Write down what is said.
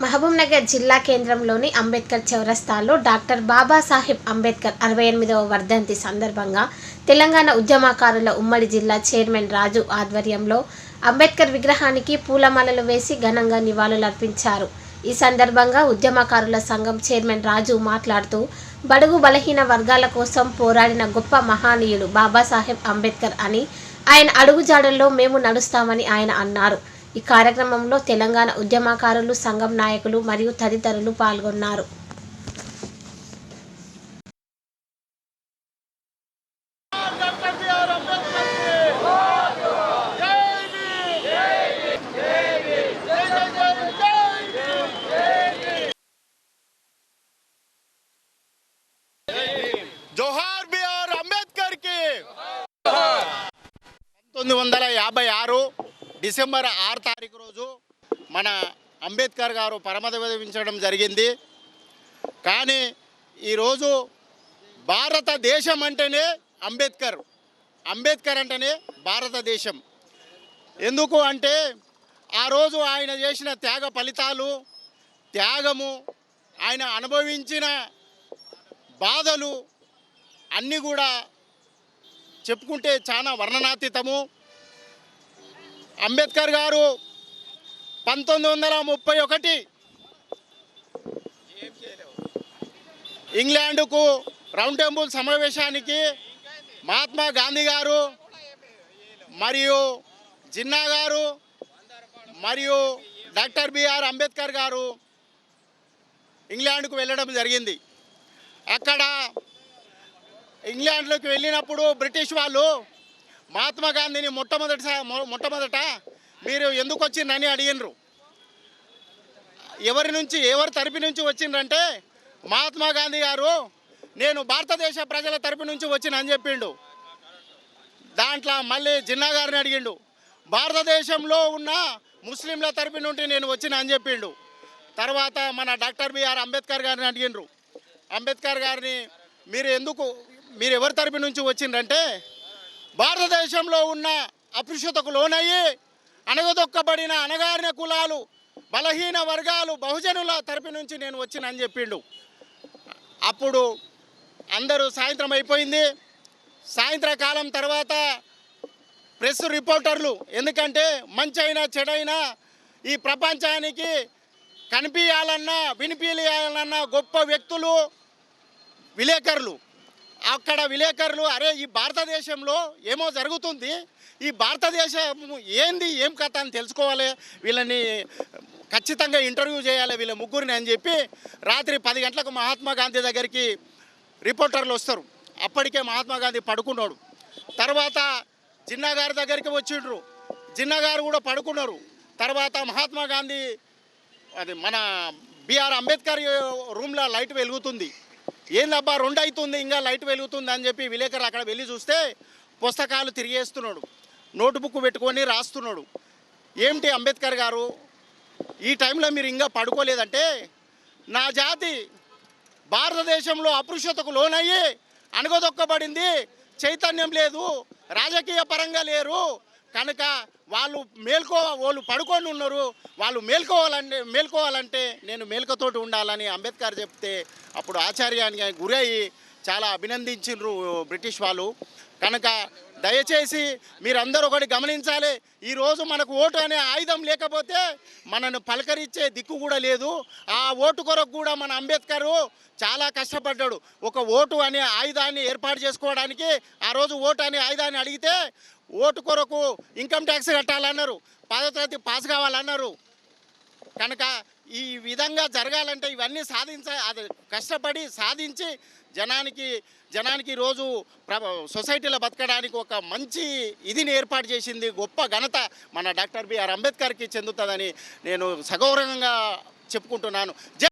మహబూబ్నగర్ జిల్లా కేంద్రంలోని అంబేద్కర్ చౌరస్తాలో డాక్టర్ బాబాసాహెబ్ అంబేద్కర్ అరవై ఎనిమిదవ వర్ధంతి సందర్భంగా తెలంగాణ ఉద్యమకారుల ఉమ్మడి జిల్లా చైర్మన్ రాజు ఆధ్వర్యంలో అంబేద్కర్ విగ్రహానికి పూలమాలలు వేసి ఘనంగా నివాళులర్పించారు. ఈ సందర్భంగా ఉద్యమకారుల సంఘం చైర్మన్ రాజు మాట్లాడుతూ బడుగు బలహీన వర్గాల కోసం పోరాడిన గొప్ప మహానీయుడు బాబాసాహెబ్ అంబేద్కర్ అని ఆయన అడుగుజాడల్లో మేము నడుస్తామని ఆయన అన్నారు. ఈ కార్యక్రమంలో తెలంగాణ ఉద్యమకారులు సంఘం నాయకులు మరియు తదితరులు పాల్గొన్నారు. బిఆర్ అంబేద్కర్ జోహార్ బిఆర్ అంబేద్కర్కి పంతొమ్మిది వందల యాభై ఆరు డిసెంబర్ ఆరు తారీఖు రోజు మన అంబేద్కర్ గారు పరమదవించడం జరిగింది. కానీ ఈరోజు భారతదేశం అంటేనే అంబేద్కర్. అంబేద్కర్ అంటేనే భారతదేశం. ఎందుకు అంటే ఆ రోజు ఆయన చేసిన త్యాగ ఫలితాలు త్యాగము ఆయన అనుభవించిన బాధలు అన్నీ కూడా చెప్పుకుంటే చాలా వర్ణనాతీతము. అంబేద్కర్ గారు పంతొమ్మిది వందల ముప్పై ఒకటి ఇంగ్లాండ్కు రౌండ్ టేబుల్ సమావేశానికి మహాత్మా గాంధీ గారు మరియు జిన్నా గారు మరియు డాక్టర్ బిఆర్ అంబేద్కర్ గారు ఇంగ్లాండ్కు వెళ్ళడం జరిగింది. అక్కడ ఇంగ్లాండ్లోకి వెళ్ళినప్పుడు బ్రిటిష్ వాళ్ళు మహాత్మా గాంధీని మొట్టమొదటి మొట్టమొదట మీరు ఎందుకు వచ్చిందని అడిగినరు? ఎవరి నుంచి ఎవరి తరపు నుంచి వచ్చిండ్రంటే మహాత్మా గాంధీ గారు నేను భారతదేశ ప్రజల తరపు నుంచి వచ్చిన అని చెప్పిండు. దాంట్లో మళ్ళీ జిన్నా గారిని అడిగిండు. భారతదేశంలో ఉన్న ముస్లింల తరపు నుండి నేను వచ్చిన అని చెప్పిండు. తర్వాత మన డాక్టర్ బిఆర్ అంబేద్కర్ గారిని అడిగిండ్రు. అంబేద్కర్ గారిని మీరు ఎందుకు మీరు ఎవరి తరపు నుంచి వచ్చిండ్రంటే భారతదేశంలో ఉన్న అపృషతకు లోనయ్యి అణగదొక్కబడిన అణగారిన కులాలు బలహీన వర్గాలు బహుజనుల తరపు నుంచి నేను వచ్చిన అని చెప్పిండు. అప్పుడు అందరూ సాయంత్రం అయిపోయింది. సాయంత్రకాలం తర్వాత ప్రెస్ రిపోర్టర్లు ఎందుకంటే మంచైనా చెడైనా ఈ ప్రపంచానికి కనిపించాలన్నా వినిపించాలన్నా గొప్ప వ్యక్తులు విలేకరులు. అక్కడ విలేకరులు అరే ఈ భారతదేశంలో ఏమో జరుగుతుంది. ఈ భారతదేశం ఏంది ఏం కథ అని తెలుసుకోవాలి. వీళ్ళని ఖచ్చితంగా ఇంటర్వ్యూ చేయాలి వీళ్ళ ముగ్గురిని అని చెప్పి రాత్రి పది గంటలకు మహాత్మా గాంధీ దగ్గరికి రిపోర్టర్లు వస్తారు. అప్పటికే మహాత్మా గాంధీ పడుకున్నాడు. తర్వాత జిన్నా గారి దగ్గరికి వచ్చిండ్రు. జిన్నా గారు కూడా పడుకున్నారు. తర్వాత మహాత్మా గాంధీ అది మన బిఆర్ అంబేద్కర్ రూమ్లో లైట్ వెలుగుతుంది. ఏందబ్బా రెండు అవుతుంది ఇంకా లైట్ వెలుగుతుంది అని చెప్పి విలేకరు అక్కడ వెళ్ళి చూస్తే పుస్తకాలు తిరిగేస్తున్నాడు. నోటుబుక్ పెట్టుకొని రాస్తున్నాడు. ఏమిటి అంబేద్కర్ గారు? ఈ టైంలో మీరు ఇంకా పడుకోలేదంటే నా జాతి భారతదేశంలో అపృష్యతకు లోనయ్యి అణగదొక్కబడింది చైతన్యం లేదు రాజకీయ పరంగా లేరు కనుక వాళ్ళు మేల్కో వాళ్ళు పడుకొని ఉన్నారు. వాళ్ళు మేల్కోవాలంటే మేల్కోవాలంటే నేను మేల్కతోటి ఉండాలని అంబేద్కర్ చెప్తే అప్పుడు ఆచార్యానికి గురయ్యి చాలా అభినందించిండ్రు బ్రిటిష్ వాళ్ళు. కనుక దయచేసి మీరందరూ ఒకటి గమనించాలి. ఈరోజు మనకు ఓటు అనే ఆయుధం లేకపోతే మనను పలకరించే దిక్కు కూడా లేదు. ఆ ఓటు కొరకు కూడా మన అంబేద్కర్ చాలా కష్టపడ్డాడు. ఒక ఓటు అనే ఆయుధాన్ని ఏర్పాటు చేసుకోవడానికి ఆ రోజు ఓటు అనే ఆయుధాన్ని అడిగితే ఓటు కొరకు ఇన్కమ్ ట్యాక్స్ కట్టాలన్నారు. పదో తరగతి పాస్ కావాలన్నారు. కనుక ఈ విధంగా జరగాలంటే ఇవన్నీ సాధించ అది కష్టపడి సాధించి జనానికి జనానికి రోజు సొసైటీలో బతకడానికి ఒక మంచి ఇదిని ఏర్పాటు చేసింది గొప్ప ఘనత మన డాక్టర్ బిఆర్ అంబేద్కర్కి చెందుతుందని నేను సగౌరవంగా చెప్పుకుంటున్నాను.